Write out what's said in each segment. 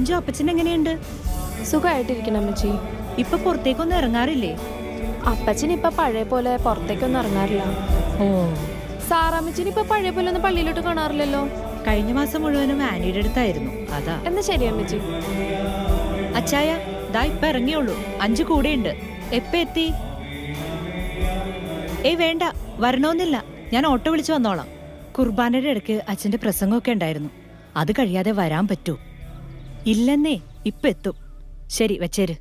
അഞ്ചു അപ്പച്ചൻ എങ്ങനെയുണ്ട്? സുഖമായിട്ടിരിക്കണം അമ്മച്ചി. ഇപ്പൊ പുറത്തേക്കൊന്നും ഇറങ്ങാറില്ലേ? അപ്പച്ചൻ ഇപ്പൊ പഴയ പോലെ പുറത്തേക്കൊന്നും ഇറങ്ങാറില്ല. ഓ. സാറാമ്മച്ചിന് ഇപ്പൊ പഴയ പോലെ ഒന്നും പള്ളിയിലോട്ട് കാണാറില്ലല്ലോ? കഴിഞ്ഞ മാസം മുഴുവനും ആനിയുടെ അടുത്തായിരുന്നു. അതാ. എന്നാ ശരി അമ്മച്ചി. അച്ചായ ദാ ഇപ്പൊ ഇറങ്ങിയുള്ളൂ അഞ്ചു കൂടെയുണ്ട്. എപ്പ എത്തി? ഏയ് വേണ്ട. വരണോന്നില്ല ഞാൻ ഓട്ടോ വിളിച്ചു വന്നോളാം. കുർബാനയുടെ ഇടയ്ക്ക് അച്ഛന്റെ പ്രസംഗമൊക്കെ ഉണ്ടായിരുന്നു. അത് കഴിയാതെ വരാൻ പറ്റൂ. ഇല്ലെന്നേ ഇപ്പൊ എത്തും ശരി വെച്ചേര്.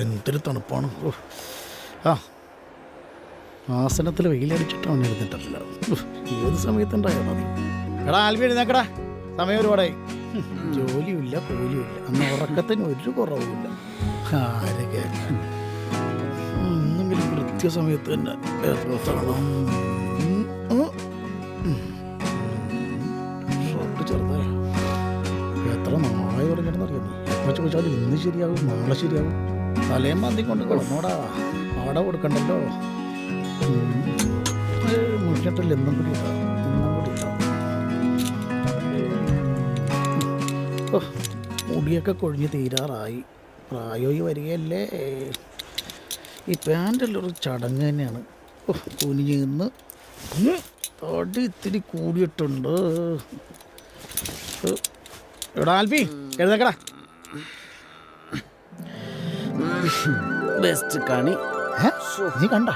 എന്തൊരു തണുപ്പാണ്. ആ. ആസനത്തിൽ വെയിലടിച്ചിട്ട് അവൻ എഴുന്നിട്ടല്ല ഏത് സമയത്തുണ്ടായാൽ മതി. എടാ ആൽവി എഴുന്നേക്കടാ. സമയം ഒരുപാടായി. ഉം, ജോലിയില്ല കൂലിയില്ല അന്ന് ഉറക്കത്തിന് ഒരു കുറവുമില്ല. ആരെ ഒന്നെങ്കിലും കൃത്യസമയത്ത് തന്നെ ചെറുതായ. എത്ര നാളെ എപ്പോൾ ചോദിച്ചാലും ഇന്ന് ശരിയാകും നാളെ ശരിയാവും തലയും മാന്തി കൊണ്ട് കിടന്നോടാ. ആട കൊടുക്കണ്ടല്ലോ. മുഷിട്ടില്ല എന്നും കൂടി മുടിയൊക്കെ കൊഴിഞ്ഞ് തീരാറായി. പ്രായോഗി വരികയല്ലേ. ഈ പാന്റെല്ലാം ഒരു ചടങ്ങ് തന്നെയാണ്. ഓ നിന്ന്. തടി ഇത്തിരി കൂടിയിട്ടുണ്ട്. എടാ ആൽബി എഴുന്നേക്കടാ. ബെസ്റ്റ് കണി ഏ? നീ കണ്ട?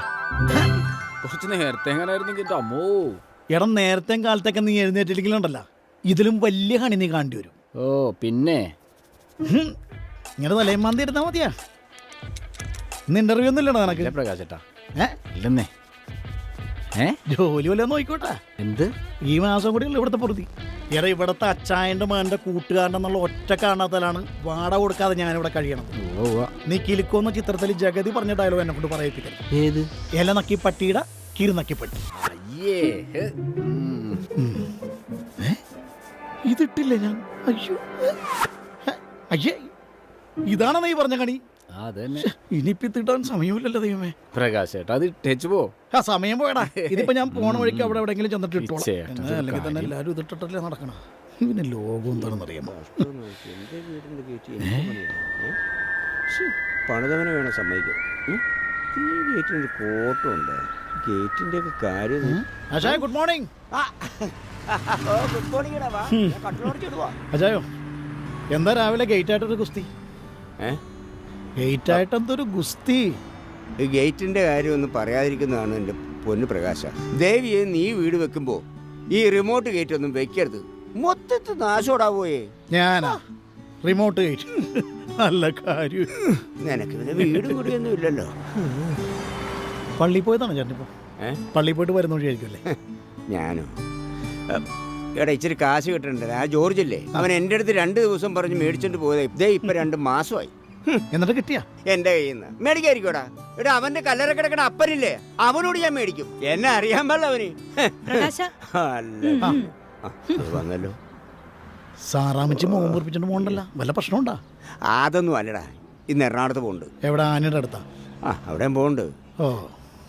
കുറച്ച് നേരത്തെ എങ്ങനായിരുന്നെങ്കിൽ എന്റെ അമ്മോ. എടാ നേരത്തെ കാലത്തൊക്കെ നീ എഴുന്നേറ്റില്ലെങ്കിലുണ്ടല്ല. ഇതിലും വലിയ കണി നീ കാണേണ്ടി വരും. ഓ പിന്നെ? ഹും. ഇങ്ങനെ തലയും മാന്തി എടുത്താൽ മതിയാ. ഇന്ന് ഇന്റർവ്യൂ ഒന്നും ഇല്ലടാ നിനക്ക്. പ്രകാശേട്ടാ ഏ? ഇല്ലെന്നേ. ഏ? ജോലി വല്ലതും നോക്കിക്കോട്ടെ. എന്ത്? ഈ മാസം കൂടി ഇവിടുത്തെ പൊറുതി എടാ ഇവിടുത്തെ അച്ചായന്റെ മകന്റെ കൂട്ടുകാരന്റെ എന്നുള്ള ഒറ്റ കാരണത്താലാണ് വാട കൊടുക്കാതെ ഞാൻ ഇവിടെ കഴിയണം. നീ കിലുക്കോന്ന ചിത്രത്തിൽ ജഗതി പറഞ്ഞ ഡയലോഗ് എന്നെ കൊണ്ട് പറയിപ്പിക്കരുത്. ഏത്? ഇല നക്കി പട്ടിയുടെ കിരുനക്കി പട്ടി? ഇതിട്ടില്ല ഞാൻ? അയ്യോ. അയ്യേ. ഇതാണ് നീ പറഞ്ഞ കണി? അതന്നെ ഇനിയിപ്പോ ഇതിട്ടാൻ സമയമില്ലല്ലോ ദൈവമേ. പ്രകാശേട്ടാ അത് ടച്ച് പോ. ആ സമയം പോയടാ. ഇതിപ്പോ ഞാൻ പോണ വഴിക്ക് അവിടെ എവിടെയെങ്കിലും ചെന്നിട്ട് ഇട്ടോളാം. ചേട്ടാ, എന്നാ, ഇതൊരു അല്ലെങ്കിൽ തന്നെ കാര്യം. എല്ലാവരും ഇതിട്ടിട്ടല്ലേ നടക്കണം. ഇവന് ലോകം എന്താണെന്ന് അറിയാമോ പണിതവനെ വേണം സമ്മതിക്കും ഉം? ഈ ഗേറ്റിനൊരു കോട്ടുണ്ട് ഗേറ്റിന്റെ ഒക്കെ കാര്യം നീ- അജായ ഗുഡ് മോർണിംഗ് ഓ, ഗുഡ് മോർണിംഗ് എടാ, വാ. ഞാൻ കട്ടിലോടിച്ചിടുവാ. അജായോ എന്താ രാവിലെ ഗേറ്റ് ആയിട്ടൊരു ഗുസ്തി? ഏ? ഗേറ്റ് ആയിട്ട് എന്തൊരു ഗുസ്തി. ഗേറ്റിന്റെ കാര്യം ഒന്നും പറയാതിരിക്കുന്നതാണ് എന്റെ പൊന്നു പ്രകാശ. ദേവിയെ നീ വീട് വെക്കുമ്പോ ഈ റിമോട്ട് ഗേറ്റ് ഒന്നും വെക്കരുത്. മൊത്തത്തിൽ നാശോടാവോയേ ഞാനാ. Remote gate. നല്ല കാര്യം. നിനക്ക് പിന്നെ വീട് കൂടിയൊന്നും ഇല്ലല്ലോ. പള്ളി പോയതാണ് ചേട്ടനിപ്പോ ഏ? പള്ളി പോയിട്ട് വരുന്ന വഴിയായിരിക്കും ഞാനോ? എടാ ഇച്ചിരി കാശ് കിട്ടണ്ടേ? ആ ജോർജ് ഇല്ലേ? അവൻ എന്റെ അടുത്ത് രണ്ട് ദിവസം പറഞ്ഞ് മേടിച്ചോണ്ട് പോയത്. ഇതേ ഇപ്പൊ രണ്ട് മാസമായി. എന്നിട്ട് കിട്ടിയ? എന്റെ കയ്യിൽ നിന്ന് മേടിക്കായിരിക്കോടാ എടാ അവന്റെ കല്ലറ കിടക്കണ അപ്പനില്ലേ? അവനോട് ഞാൻ മേടിക്കും. എന്നെ അറിയാൻ പാടില്ല അവന്. വന്നല്ലോ. സാറാമിച്ച് മോൻ പൊറിപ്പിച്ചോണ്ട് പോകണ്ടല്ല. വല്ല പ്രശ്നമുണ്ടാ? അതൊന്നും അല്ലടാ. ഇന്ന് എറണാകുളത്ത് പോകുന്നുണ്ട് എവിടെ? ആനയുടെ അടുത്താ? ആ അവിടെയും പോകുന്നുണ്ട് ഓ.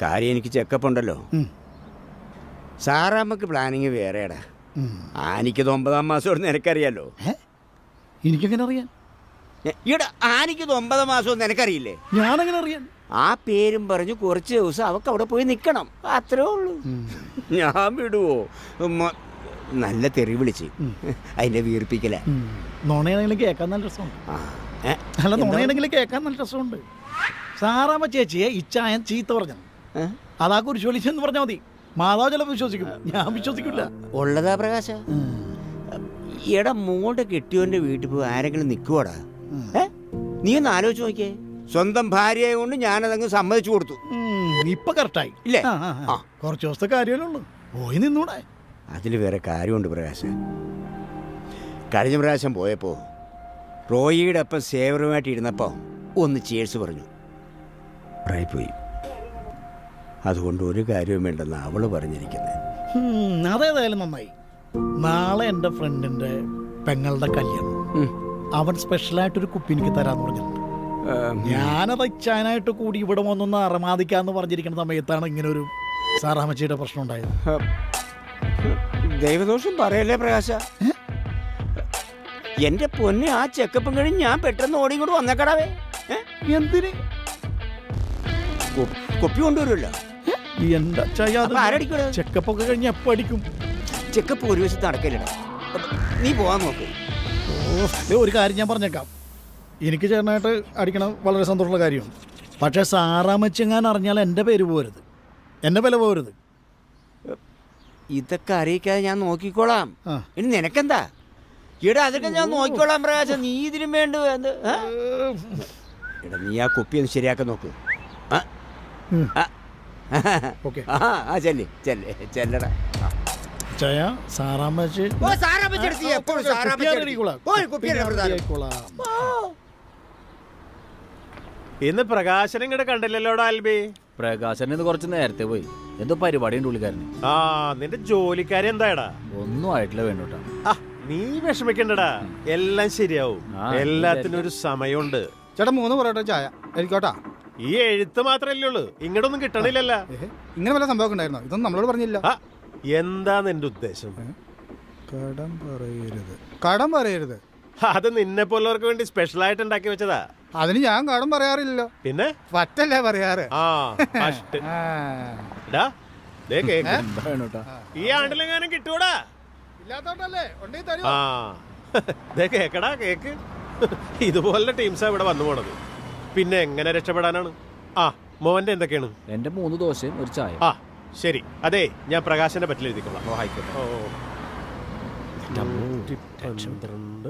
കാര്യം എനിക്ക് ചെക്കപ്പ് ഉണ്ടല്ലോ. സാറാമ്മക്ക് പ്ലാനിങ് വേറെടാ ഉം. ആനിക്കത് ഒമ്പതാം മാസം നിനക്കറിയാലോ? എനിക്കെങ്ങനെ അറിയാൻ? ഈടാ ആനയ്ക്ക് ഒമ്പത് മാസം നിനക്കറിയില്ലേ? ഞാനങ്ങനെ അറിയാൻ. ആ പേരും പറഞ്ഞു കുറച്ച് ദിവസം അവക്ക് അവിടെ പോയി നിൽക്കണം അത്രേ ഉള്ളൂ. ഞാൻ വിടുവോ? നല്ല തെറി വിളിച്ച്. അതിന്റെ വീർപ്പിക്കല. നുണയാണെങ്കിലും കേൾക്കാൻ നല്ല രസമുണ്ട്? അല്ല? നുണയാണെങ്കിലും കേൾക്കാൻ നല്ല രസമുണ്ട്. സാറാമ്മ ചേച്ചിയെ ഇച്ചായൻ ചീത്ത പറഞ്ഞു? അതാ കുരിശോലിച്ചെന്ന് പറഞ്ഞാൽ മതി. മാതാവ് ചിലപ്പോൾ വിശ്വസിക്കും. ഞാൻ വിശ്വസിക്കില്ല ഉള്ളതാ പ്രകാശ. എടാ മോളുടെ കെട്ടിയോന്റെ വീട്ടിൽ പോയി ആരെങ്കിലും നിൽക്കുവാടാ ഏ? നീ ഒന്ന് ആലോചിച്ച് നോക്കിയേ. സ്വന്തം ഭാര്യയെ കൊണ്ട് ഞാനതങ്ങ് സമ്മതിച്ചു കൊടുത്തു. ഇപ്പൊ കറക്റ്റായി. ഇല്ലേ? കുറച്ച് ദിവസത്തെ കാര്യമല്ലേ ഉള്ളൂ. പോയി നിന്നൂടെ. അതിൽ വേറെ കാര്യമുണ്ട് പ്രകാശ്. കഴിഞ്ഞ പ്രകാശം പോയപ്പോൾ റോയിയുടെ ഒപ്പം സേവറുമായിട്ട് ഇരുന്നപ്പോൾ ഒന്ന് ചേഴ്സ് പറഞ്ഞു. പോയി. അതുകൊണ്ട് ഒരു കാര്യവും വേണ്ടെന്ന് അവൾ പറഞ്ഞിരിക്കുന്നത് അതേതായാലും നന്നായി. നാളെ എന്റെ ഫ്രണ്ടിന്റെ പെങ്ങളുടെ കല്യാണം. അവൻ സ്പെഷ്യലായിട്ടൊരു കുപ്പി എനിക്ക് തരാന്ന് പറഞ്ഞിട്ടുണ്ട്. ഞാനത് ഇച്ഛാനായിട്ട് കൂടി ഇവിടെ വന്നൊന്ന് അറമാദിക്കാന്ന് പറഞ്ഞിരിക്കുന്ന സമയത്താണ് ഇങ്ങനെ ഒരു സാറാമച്ചിയുടെ പ്രശ്നം ഉണ്ടായത്. ദൈവദോഷം പറയല്ലേ പ്രകാശ? എന്റെ പൊന്നെ ആ ചെക്കപ്പും കഴിഞ്ഞ് ഞാൻ പെട്ടെന്ന് ഓടി കൂടെ വന്നേക്കടാവേ? എന്തിന്? കൊപ്പി കൊണ്ടുവരുമല്ലോ എന്താ അച്ചായ അപ്പൊ ആരടിക്കൂടെ ചെക്കപ്പ് ഒക്കെ കഴിഞ്ഞ് എപ്പോ അടിക്കും? ചെക്കപ്പ് ഒരു വശത്ത് നടക്കില്ലടാ. നീ പോവാൻ നോക്ക്. ഒരു കാര്യം ഞാൻ പറഞ്ഞേക്കാം. എനിക്ക് ചേട്ടനായിട്ട് അടിക്കണം വളരെ സന്തോഷമുള്ള കാര്യമാണ്. പക്ഷേ സാറാമച്ചെങ്ങാൻ അറിഞ്ഞാൽ എന്റെ പേര് പോരുത്. എന്റെ വില പോരുത്. ഇതൊക്കെ അറിയിക്കാതെ ഞാൻ നോക്കിക്കോളാം. ഇനി നിനക്കെന്താ? ഈടാ അതൊക്കെ ഞാൻ നോക്കിക്കോളാം പ്രകാശം. നീ ഇതിനും വേണ്ട എടാ നീ ആ കുപ്പി ഒന്ന് ശരിയാക്കാൻ നോക്ക്. ആ. ആ. ചെല്ല് ചെല്ല് ചെല്ലടാ. ചയ സാറാമച്ച് ഓ സാറാമ്മച്ചി എടുത്ത് എപ്പോഴും സാറാമ്മച്ചി എടുത്ത്. ഓ, പ്രധാനം. ഇന്ന് പ്രകാശനം ഇങ്ങടെ കണ്ടില്ലല്ലോടാ ആൽബി? പ്രകാശൻ ഇന്ന് കുറച്ച് നേരത്തെ പോയി. എന്തോ പരിപാടി ഉണ്ട് പുള്ളിക്കാരന് ആ നിന്റെ ജോലിക്കാരൻ എന്തായടാ? ഒന്നും ആയിട്ടില്ല വേണ്ടോട്ടാ ആ നീ വിഷമിക്കണ്ടടാ. എല്ലാം ശരിയാവും. എല്ലാത്തിനും ഒരു സമയമുണ്ട്. ചേട്ടാ മൂന്ന് പൊറോട്ട ചായ. എനിക്കോട്ടാ ഈ എഴുത്ത് മാത്രല്ലേ ഉള്ളൂ. ഇങ്ങോട്ടൊന്നും കിട്ടണില്ലല്ലോ. ഇങ്ങനെ വല്ല സംഭവം ഉണ്ടായിരുന്നോ? ഇതൊന്നും നമ്മളോട് പറഞ്ഞില്ല ആ എന്താ നിന്റെ ഉദ്ദേശം കടം പറയരുത്. കടം പറയരുത്. അത് നിന്നെ പോലുള്ളവർക്ക് വേണ്ടി സ്പെഷ്യൽ ആയിട്ട് ഉണ്ടാക്കി വെച്ചതാ. അതിന് ഞാൻ കടം പറയാറില്ലല്ലോ. പിന്നെ? പറ്റല്ലേ പറയാറ്? ആ ഫസ്റ്റ്. ദേ കേക്ക്. ഈ ആണ്ടിലെങ്ങാനും കിട്ടൂടാ? ഇല്ലാത്തോണ്ടല്ലേ? ഉണ്ടെങ്കിൽ ആ. ദേ കേക്കടാ കേക്ക്. ഇതുപോലുള്ള ടീംസാ ഇവിടെ വന്നു പോണത്. പിന്നെ എങ്ങനെ രക്ഷപ്പെടാനാണ്? ആ മോന്റെ എന്തൊക്കെയാണ്? എന്റെ മൂന്ന് ദോശയും ഒരു ചായ ആ ശരി. അതെ ഞാൻ പ്രകാശന്റെ പറ്റിൽ എഴുതിക്കോളാം. ഓ ആയിക്കോട്ടെ ഓ. പന്ത്രണ്ട്.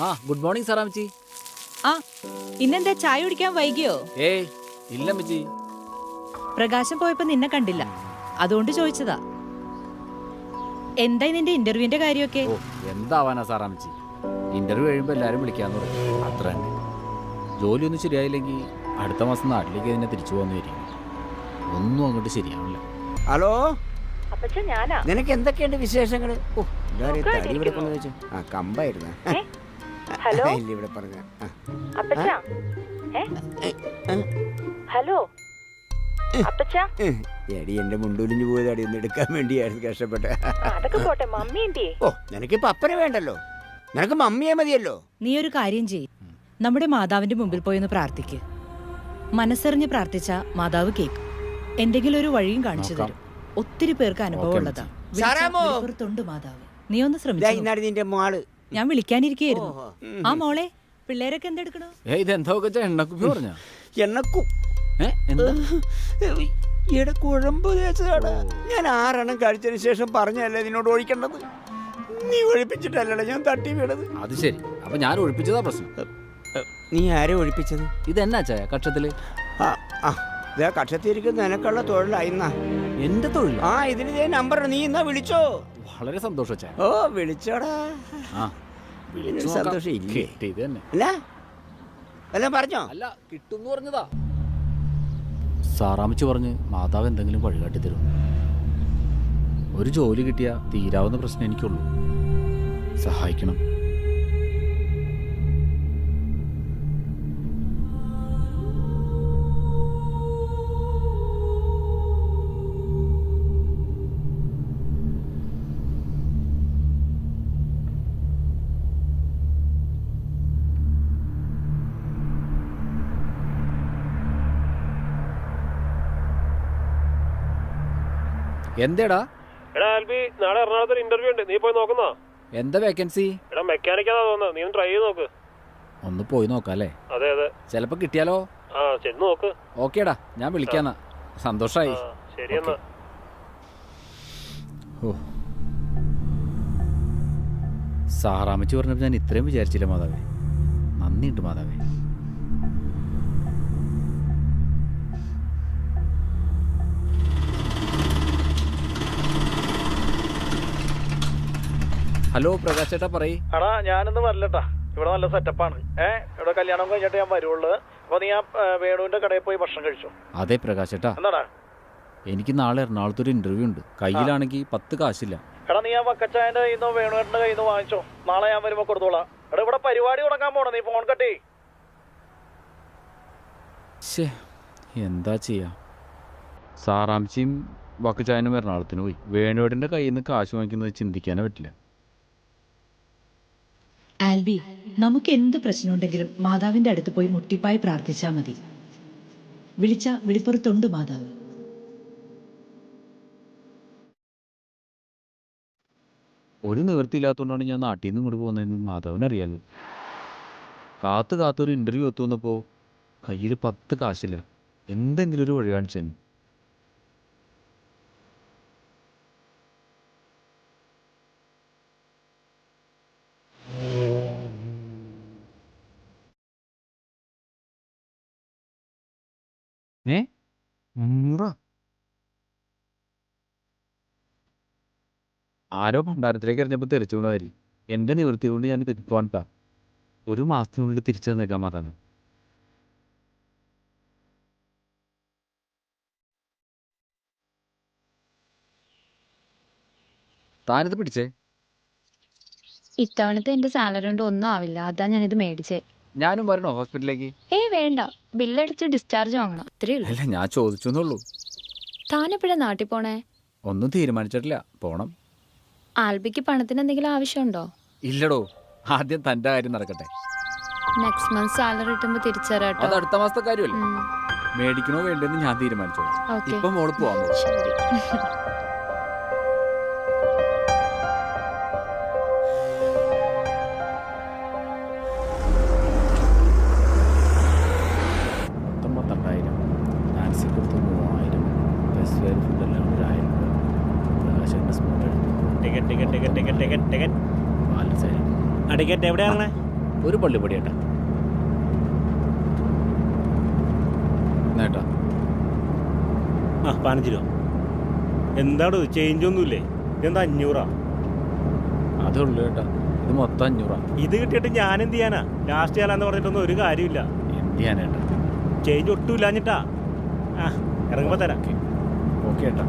ആ ഗുഡ് മോർണിംഗ് സാറാമച്ചി ആ ഇന്നെന്താ ചായ കുടിക്കാൻ വൈകിയോ? ഏയ് ഇല്ല അമ്മച്ചി. പ്രകാശം പോയപ്പോ നിന്നെ കണ്ടില്ല. അതുകൊണ്ട് ചോദിച്ചതാ. എന്തായി നിന്റെ ഇന്റർവ്യൂവിന്റെ കാര്യമൊക്കെ? ഓ എന്താവാനാ സാറാമച്ചി ഇന്റർവ്യൂ കഴിയുമ്പോ എല്ലാരും വിളിക്കാന്ന് പറയും അത്ര തന്നെ ജോലിയൊന്നും ശരിയായില്ലെങ്കിൽ അടുത്ത മാസം നാട്ടിലേക്ക് തന്നെ തിരിച്ചു പോകുന്നതായിരിക്കും ഒന്നും അങ്ങോട്ട് ശരിയാവില്ല ഹലോ? അപ്പച്ച ഞാനാ. നിനക്ക് എന്തൊക്കെയുണ്ട് വിശേഷങ്ങൾ ഓ എല്ലാവരും തടി ഇവിടെ കൊണ്ടു വെച്ചു. ആ കമ്പായിരുന്നു. ഹലോ? ഇല്ല ഇവിടെ പറഞ്ഞ. അപ്പച്ച? ഹലോ? അപ്പച്ച? ഏ, എടി എന്റെ മുണ്ടൂലിഞ്ഞു പോയത് അടി ഒന്ന് എടുക്കാൻ വേണ്ടിയായിരുന്നു കഷ്ടപ്പെട്ട. അതൊക്കെ പോട്ടെ മമ്മി എന്തേ ഓ നിനക്ക് അപ്പനെ വേണ്ടല്ലോ? നിനക്ക് മമ്മിയെ മതിയല്ലോ? നീ ഒരു കാര്യം ചെയ്യ്. നമ്മുടെ മാതാവിന്റെ മുമ്പിൽ പോയി ഒന്ന് പ്രാർത്ഥിക്ക്. മനസ്സറിഞ്ഞ് പ്രാർത്ഥിച്ച മാതാവ് കേക്ക്. എന്തെങ്കിലും ഒരു വഴിയും കാണിച്ചു തരും. ഒത്തിരി പേർക്ക് അനുഭവം ഉള്ളതാ? മാതാവ്. നീ ഒന്ന് ശ്രമിച്ചു ഞാൻ വിളിക്കാനിരിക്കുന്നു. ആ മോളെ പിള്ളേരൊക്കെ എന്തെടുക്കണോ? ഇതെന്താ വെച്ചാ എണ്ണക്കുപ്പി പറഞ്ഞ? എണ്ണക്കു. എന്താ? ഈടെ കുഴമ്പ് തേച്ചതാടാ. ഞാൻ ആറെണ്ണം കഴിച്ചതിന് ശേഷം പറഞ്ഞല്ലേ നിന്നോട് ഒഴിക്കേണ്ടത്? നീ ഒഴിപ്പിച്ചിട്ടല്ലടാ ഞാൻ തട്ടി വീണത് അത് ശരി. അപ്പൊ ഞാൻ ഒഴിപ്പിച്ചതാ പ്രശ്നം. നീ ആരെ ഒഴിപ്പിച്ചത്? ഇതെന്നാ ചായ? കക്ഷത്തിൽ? ആ ആ. ഇതാ കക്ഷത്തിരിക്കുന്ന നിനക്കുള്ള തൊഴിലായിന്നാ എന്റെ തൊഴിൽ ആ ഇതിന് ഇതേ നമ്പർ നീ ഇന്നാ വിളിച്ചോ? വളരെ സന്തോഷം ചായ. ഓ വിളിച്ചോടാ. ആ. ഇതിനൊരു വിളിച്ചു നോക്കാം. സന്തോഷം ഇല്ലേ? കിട്ടിയത് തന്നെ. അല്ല അല്ല പറഞ്ഞോ? അല്ല കിട്ടും പറഞ്ഞതാ. സാറാമിച്ച് പറഞ്ഞ് മാതാവ് എന്തെങ്കിലും വഴികാട്ടി തരും. ഒരു ജോലി കിട്ടിയ തീരാവുന്ന പ്രശ്നം എനിക്കുള്ളൂ. സഹായിക്കണം. എന്തേടാ? എടാ ആൽബി നാളെ എറണാകുളത്ത് ഇന്റർവ്യൂ ഉണ്ട്. നീ പോയി നോക്കുന്നോ? എന്താ വേക്കൻസി എടാ മെക്കാനിക്കാ തോന്നുന്നത് നീ ഒന്ന് ട്രൈ ചെയ്ത് നോക്ക്. ഒന്ന് പോയി നോക്കാം അല്ലേ അതെ അതെ. ചിലപ്പോ കിട്ടിയാലോ? ആ ചെന്ന് നോക്ക്. ഓക്കേടാ ഞാൻ വിളിക്കാന്നാ. സന്തോഷായി. ശരി എന്നാ ഓ സാറാമ്മച്ചി പറഞ്ഞപ്പോൾ ഞാൻ ഇത്രയും വിചാരിച്ചില്ല മാതാവേ. നന്ദിയുണ്ട് മാതാവേ. ഹലോ പ്രകാശ് ചേട്ടാ പറയ്. എടാ ഞാനൊന്നും വരലട്ടാ. ഇവിടെ നല്ല സെറ്റപ്പാണ്. ഏ ഇവിടെ കല്യാണം കഴിഞ്ഞിട്ട് ഞാൻ വരുള്ളൂ അപ്പൊ നീ ആ വേണുവിന്റെ കടയിൽ പോയി ഭക്ഷണം കഴിച്ചു? അതെ പ്രകാശ് ചേട്ടാ. എന്താടാ? എനിക്ക് നാളെ എറണാകുളത്ത് ഒരു ഇന്റർവ്യൂ ഉണ്ട്. കയ്യിലാണെങ്കിൽ പത്ത് കാശില്ല. എടാ നീ ആ വക്കച്ചായന്റെ കയ്യിൽ നിന്ന് വേണുവേട്ടന്റെ കയ്യിൽ നിന്ന് വാങ്ങിച്ചോ. നാളെ ഞാൻ വരുമ്പോ കൊടുത്തോളാം. എടാ ഇവിടെ പരിപാടി തുടങ്ങാൻ പോണോ? നീ ഫോൺ കട്ടി എന്താ ചെയ്യാ? സാറാംശിയും വക്കച്ചായനും എറണാകുളത്തിന് പോയി. വേണുവേടിന്റെ കയ്യിൽ നിന്ന് കാശ് വാങ്ങിക്കുന്നത് ചിന്തിക്കാനേ പറ്റില്ല. ആൽബി നമുക്ക് എന്ത് പ്രശ്നമുണ്ടെങ്കിലും മാതാവിന്റെ അടുത്ത് പോയി മുട്ടിപ്പായി പ്രാർത്ഥിച്ചാൽ മതി. വിളിച്ച വിളിപ്പുറത്തുണ്ട് മാതാവ്. ഒരു നിവൃത്തിയില്ലാത്തതുകൊണ്ടാണ് ഞാൻ നാട്ടിൽ നിന്ന് ഇങ്ങോട്ട് പോകുന്നതെന്ന് മാധവനറിയാലോ കാത്ത് കാത്തൊരു ഇന്റർവ്യൂ എത്തുന്നപ്പോൾ കയ്യിൽ പത്ത് കാശില്ല. എന്തെങ്കിലും ഒരു വഴി കാണിച്ചു തന്നെ ഏ മുന്നൂറാ ആരോ ഭണ്ഡാരത്തിലേക്ക് എറിഞ്ഞപ്പോൾ തെറിച്ചു കൊണ്ടായി എന്റെ നിവൃത്തി കൊണ്ട് ഞാൻ പോകാൻ ഒരു മാസത്തിനുള്ളിൽ തിരിച്ചു തന്നേക്കാൻ മാത്രം താനിത് പിടിച്ചേ? ഇത്തവണത്തെ എന്റെ സാലറി കൊണ്ട് ഒന്നും ആവില്ല. അതാ ഞാൻ ഇത് മേടിച്ചേ. ഞാനും വരണോ ഹോസ്പിറ്റലിലേക്ക്? ഏ വേണ്ട. ബില്ലടിച്ച് ഡിസ്ചാർജ് വാങ്ങണം. അത്രേ ഉള്ളൂ. അല്ല ഞാൻ ചോദിച്ചു എന്നുള്ളൂ താനെപ്പോഴാ നാട്ടിൽ പോണേ? ഒന്നും തീരുമാനിച്ചിട്ടില്ല. പോണം. ആൽബിക്ക് പണത്തിന് എന്തെങ്കിലും ആവശ്യമുണ്ടോ? ഇല്ലടോ ആദ്യം തന്റെ കാര്യം നടക്കട്ടെ. നെക്സ്റ്റ് മന്ത് സാലറി കിട്ടുമ്പോ തിരിച്ചറിയാട്ടോ അത് അടുത്ത മാസത്തെ കാര്യമല്ലേ? മേടിക്കണോ വേണ്ടെന്ന് ഞാൻ തീരുമാനിച്ചോളാം. ഓക്കെ ഇപ്പം മോൾ പോവാൻ ശരി. ടിക്കറ്റ് എവിടെയാണ് ഒരു പള്ളിപ്പടി ഏട്ടാ. ആ പതിനഞ്ച് രൂപ എന്താണ് ചേഞ്ച് ഒന്നുമില്ലേ? ഇതെന്താ അഞ്ഞൂറാ? അതേ ഉള്ളു ഏട്ടാ. ഇത് മൊത്തം അഞ്ഞൂറാ. ഇത് കിട്ടിയിട്ട് ഞാൻ എന്ത് ചെയ്യാനാ? ലാസ്റ്റ് ചെയ്യാലാന്ന് പറഞ്ഞിട്ടൊന്നും ഒരു കാര്യമില്ല. എന്ത് ചെയ്യാനേട്ടാ ചേഞ്ച് ഒട്ടും ഇല്ലാഞ്ഞിട്ടാ. ആ ഇറങ്ങുമ്പോ തരാം. ഓക്കെ ഏട്ടാ.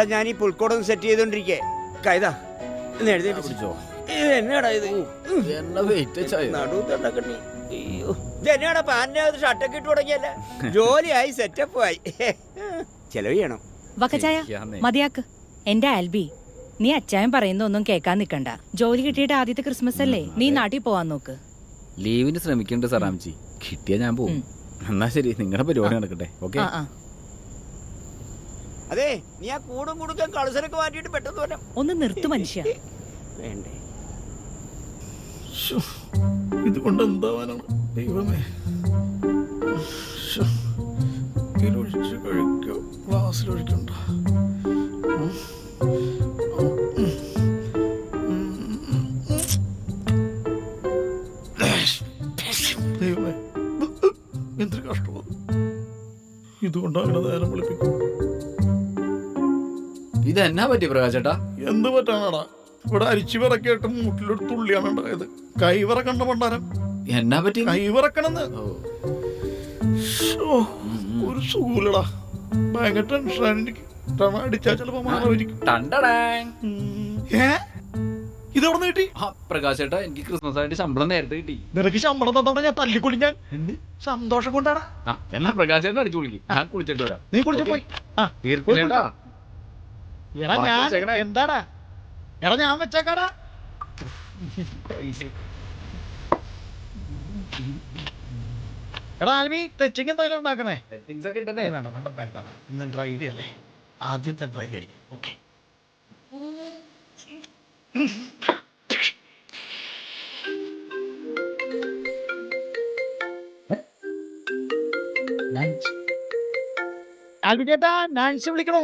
എടാ ഞാൻ ഈ പുൽക്കോടൊന്ന് സെറ്റ് ചെയ്തോണ്ടിരിക്കേ. കൈതാ ഒന്ന് എഴുതി പിടിച്ചോ എന്നാടാ ഇത്? എന്നെ വെയിറ്റ് ചായോ? നടുത്തണ്ടക്കണ്ണി അയ്യോ. ഇതെന്നാടാ പാലിനകത്ത് ഷർട്ടൊക്കെ ഇട്ട് തുടങ്ങിയല്ല? ജോലിയായി സെറ്റപ്പ് ആയി. ചെലവ് ചെയ്യണം. വക്കച്ചായ. മതിയാക്ക്. എന്റെ ആൽബി നീ അച്ചായൻ പറയുന്ന ഒന്നും കേൾക്കാൻ നിക്കണ്ട ജോലി കിട്ടിയിട്ട് ആദ്യത്തെ ക്രിസ്മസ് അല്ലേ? നീ നാട്ടിൽ പോവാൻ നോക്ക്. ലീവിന് ശ്രമിക്കണ്ട സറാംജി. കിട്ടിയാ ഞാൻ പോകും. എന്നാ ശരി നിങ്ങളുടെ പരിപാടി നടക്കട്ടെ ഓക്കെ? അതെ നീ ആ കൂടും കൊടുക്കാൻ കളുസരൊക്കെ മാറ്റിയിട്ട് പെട്ടെന്ന് വരാം. ഒന്ന് നിർത്ത് മനുഷ്യ. വേണ്ടേ. ഇതുകൊണ്ട് എന്താവാനാണ് ദൈവമേ. ഇതിലൊഴിച്ച് കഴിക്കോ. ഗ്ലാസ്സിലൊഴിക്കണ്ട. ദൈവമേ എന്തൊരു കഷ്ടമാണ്. ഇതുകൊണ്ട് അങ്ങനെ ഇതെന്നാ പറ്റി പ്രകാശേട്ടാ? എന്ത് പറ്റാനാടാ? ഇവിടെ അരിച്ചു വിറക്കിയിട്ട് മുട്ടിലൊരു തുള്ളിയാണ് ഉണ്ടായത്. കൈവിറക്കണ്ട പണ്ടാരം എന്നാ പറ്റി? കൈ വിറക്കണെന്ന്. ഓ, ശ്ശോ, ഒരു സുഖൂലടാ ഭയങ്കര ടെൻഷനാണ് എനിക്ക്. ടണ അടിച്ചാൽ ചിലപ്പോ മാറിയിരിക്കും ഏ? ഇതെവിടെ കിട്ടി? പ്രകാശേട്ടാ എനിക്ക് ക്രിസ്മസ് ആയിട്ട് ശമ്പളം നേരത്തെ കിട്ടി. നിനക്ക് ശമ്പളം തന്നോടെ ഞാൻ തല്ലിക്കുളി ഞാൻ. സന്തോഷം കൊണ്ടാടാ. എന്നാ പ്രകാശേട്ടൻ അടിച്ചു കുളിക്കും ഞാൻ കുളിച്ചിട്ട് വരാം. നീ കുളിച്ചു പോയി. ആ തീർച്ചയായിട്ടാ എടാ ഞാൻ എന്താടാ? എടാ ഞാൻ വെച്ചേക്കാടാ. എടാ ആൽമി തെച്ചിങ് എന്തായാലും ഉണ്ടാക്കണേ? ഇന്ന് ഡ്രൈ അല്ലേ? ആദ്യത്തെ ഡ്രൈ അടി ഓക്കെ ആൽബി ചേട്ടാ നാൻസി വിളിക്കണോ?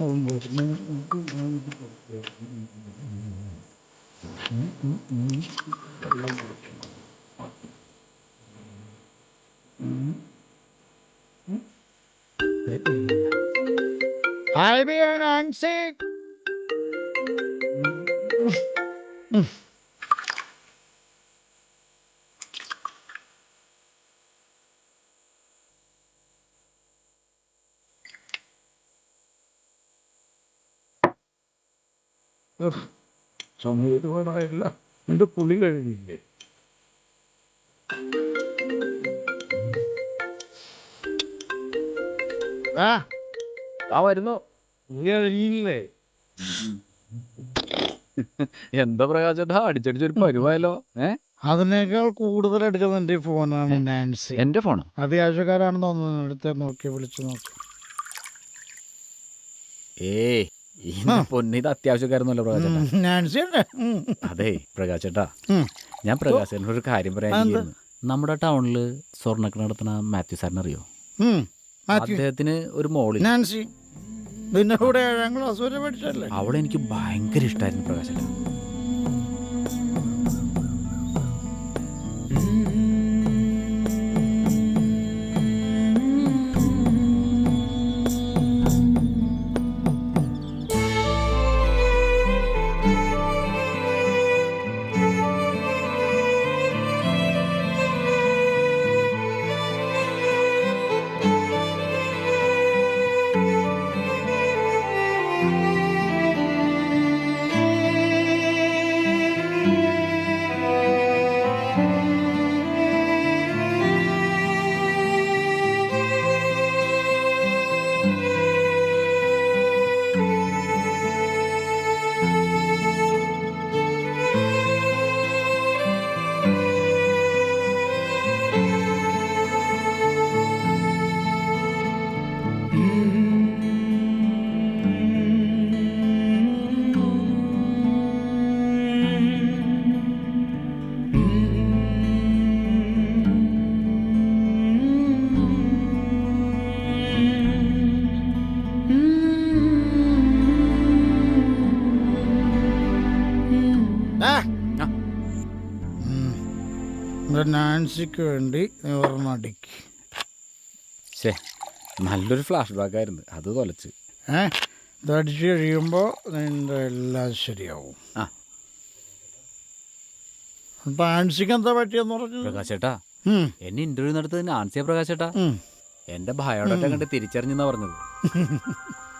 ആൽബി സമയത്തുമായില്ല എന്റെ പുളി കഴിഞ്ഞില്ലേ? ആ ആ വരുന്നു. ഇങ്ങനെ എന്താ പ്രകാശേട്ടാ അടിച്ചടിച്ചൊരു പരുവായല്ലോ. ഏ? അതിനേക്കാൾ കൂടുതൽ അടിച്ചത് ഈ ഫോണാണ് നാൻസി. എന്റെ ഫോണോ? അത്യാവശ്യക്കാരാണെന്ന് തോന്നുന്നു. എടുത്ത് നോക്കി വിളിച്ചു നോക്കി. ഏയ് ഈ പൊന്ന് ഇത് അത്യാവശ്യക്കാരൊന്നുമല്ല പ്രകാശേട്ടാ. അതെ പ്രകാശേട്ടാ. ഏട്ടാ ഞാൻ പ്രകാശേട്ടനോട് ഒരു കാര്യം പറയാൻ? നമ്മുടെ ടൗണിൽ സ്വർണക്ക് നടത്തുന്ന മാത്യു സാറിനെ അറിയോ. അദ്ദേഹത്തിന് ഒരു മോളിൽ നാൻസി കൂടെ ഏഴാം ക്ലാസ് വരെ പഠിച്ചല്ലേ അവളെ എനിക്ക് ഭയങ്കര ഇഷ്ടമായിരുന്നു പ്രകാശേട്ടാ. നാൻസിക്ക് വേണ്ടി ഒരെണ്ണം അടിക്ക് ശേ നല്ലൊരു ഫ്ലാഷ് ബാക്ക് ആയിരുന്നു അത് തൊലച്ച്. ഏ? തടിച്ച് കഴിയുമ്പോൾ നിന്റെ എല്ലാം ശരിയാവും. ആ. നാൻസിക്ക് എന്താ പറ്റിയെന്ന് പറഞ്ഞു? പ്രകാശേട്ടാ. എന്നെ ഇന്റർവ്യൂ നടത്തത് നാൻസിയ പ്രകാശേട്ടാ. എന്റെ ബയോഡാറ്റ കണ്ട് തിരിച്ചറിഞ്ഞെന്നാ പറഞ്ഞത്.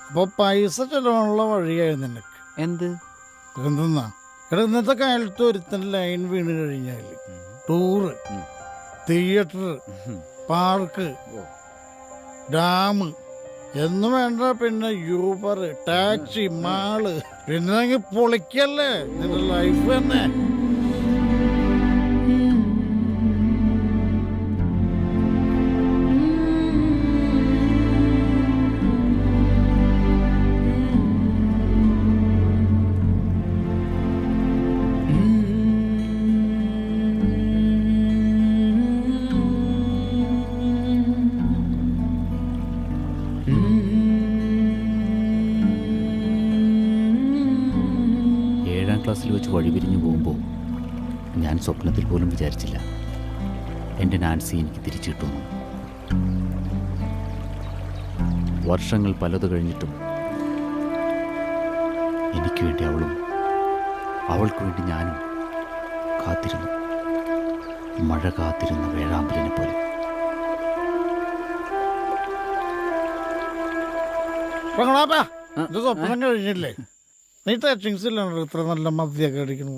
അപ്പൊ പൈസ ചെലവാനുള്ള വഴിയായി നിനക്ക്. എന്ത്? എന്തെന്നാ എടാ ഇന്നത്തെ കാലത്ത് ഒരുത്തൻ ലൈൻ വീണ് കഴിഞ്ഞാൽ ടൂറ് തിയേറ്റർ പാർക്ക്. ഡാം എന്ന് വേണ്ട പിന്നെ യൂബർ ടാക്സി മാൾ. പിന്നെ പൊളിക്കല്ലേ? നിന്റെ ലൈഫ് തന്നെ. സ്വപ്നത്തിൽ പോലും വിചാരിച്ചില്ല. എന്റെ നാൻസി എനിക്ക് തിരിച്ചു കിട്ടുന്നു വർഷങ്ങൾ പലത് കഴിഞ്ഞിട്ടും എനിക്ക് വേണ്ടി അവളും അവൾക്ക് വേണ്ടി ഞാനും കാത്തിരുന്നു. മഴ കാത്തിരുന്ന വേഴാമ്പലിനെ പോലെ. സ്വപ്നം കഴിഞ്ഞില്ലേ? നീ ടച്ചിങ്സ് ഇത്ര നല്ല മദ്യമൊക്കെ അടിക്കണു.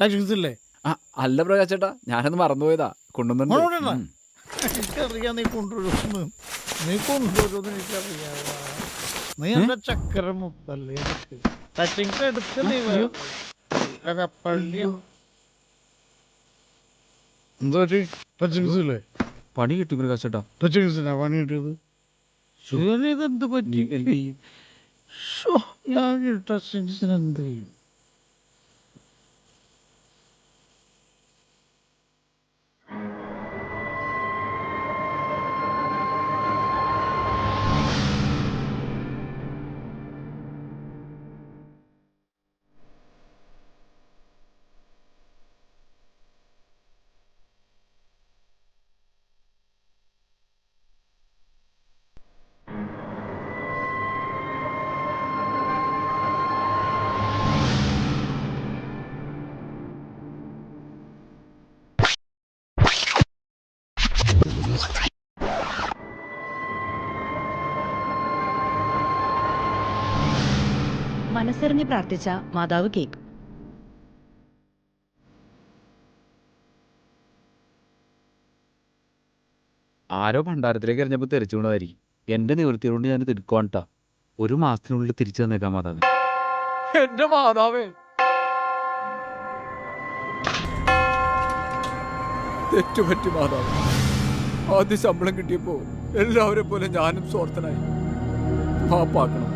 ടച്ചിങ്സ് ഇല്ലേ? ആ അല്ല പ്രകാശേട്ടാ ഞാനൊന്ന് മറന്നുപോയതാ. കൊണ്ടുവന്നു? എനിക്കറിയാം നീ കൊണ്ടുവരുമെന്ന്. നീ കൊണ്ടുവരുമെന്ന് എനിക്കറിയാം നീ എന്റെ ചക്കര മുത്തല്ലേ ടച്ചിങ്സ് എടുത്ത് നീ. വേ- പള്ളിയോ എന്താ ടച്ചിങ്സ് ഇല്ലേ പണി കിട്ടി പ്രകാശേട്ടാ ടച്ചിങ്സിനാ പണി കിട്ടിയത്? ഇതെന്ത് പറ്റി? ഞാൻ ടച്ചിങ്സിന് എന്ത് ചെയ്യും? മനസ്സറിഞ്ഞ് പ്രാർത്ഥിച്ച മാതാവ് കേക്ക്. ആരോ ഭണ്ഡാരത്തിലേക്ക് എറിഞ്ഞപ്പോൾ തെറിച്ചു കൊണ്ടായിരിക്കും എന്റെ നിവൃത്തി കൊണ്ട് ഞാൻ തിരുക്കോണ്ടാ ഒരു മാസത്തിനുള്ളിൽ തിരിച്ചു തന്നേക്കാം മാതാവ്. എന്റെ മാതാവേ. തെറ്റുപറ്റി മാതാവ്. ആദ്യ ശമ്പളം കിട്ടിയപ്പോൾ എല്ലാവരെ പോലെ ഞാനും സ്വാർത്ഥനായി. പാപ്പാക്കണം.